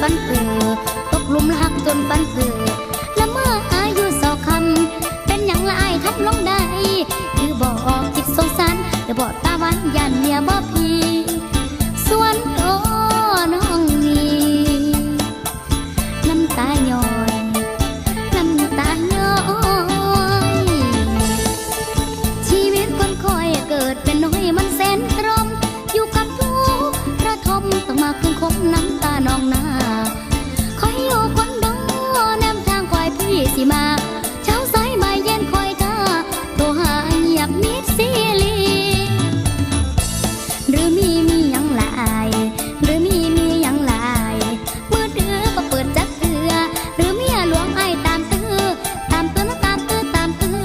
ฟันเฟือตกลุมหักจนฟันเฟือและเมื่ออายุสอคำเป็นอย่างไรทับทำลงได้คือบอกคิดสงสารหรืบอกตาวันยันเมียบ่พีส่วนโอ้น้องนี้ำตาหย่อน้ำตาหยชีวิตคนคอยเกิดเป็นน้อยมันแสนตรม อยู่กับทุกกระทมต้องมาเคืองคบน้ำ เช้าสายบ่าเย็นคอยท่าโทรหาเงีบมิดซีลีหรือมีมียังหลหรือมีมียังหลามือเดือบ่เปิดจัเตือหรือมียหลวงไอตามตือตามตือนะตามตือตามตือ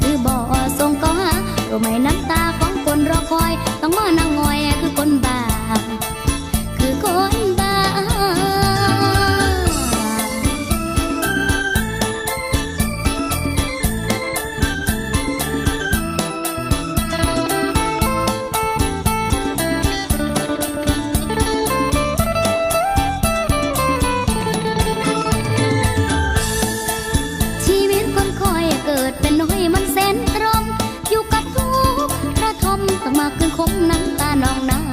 คือบ่สงก็หาโดไม่น เป็นตรม อยู่กับทุกกระทมต้องมาขึ้นคบน้ำตา นองนา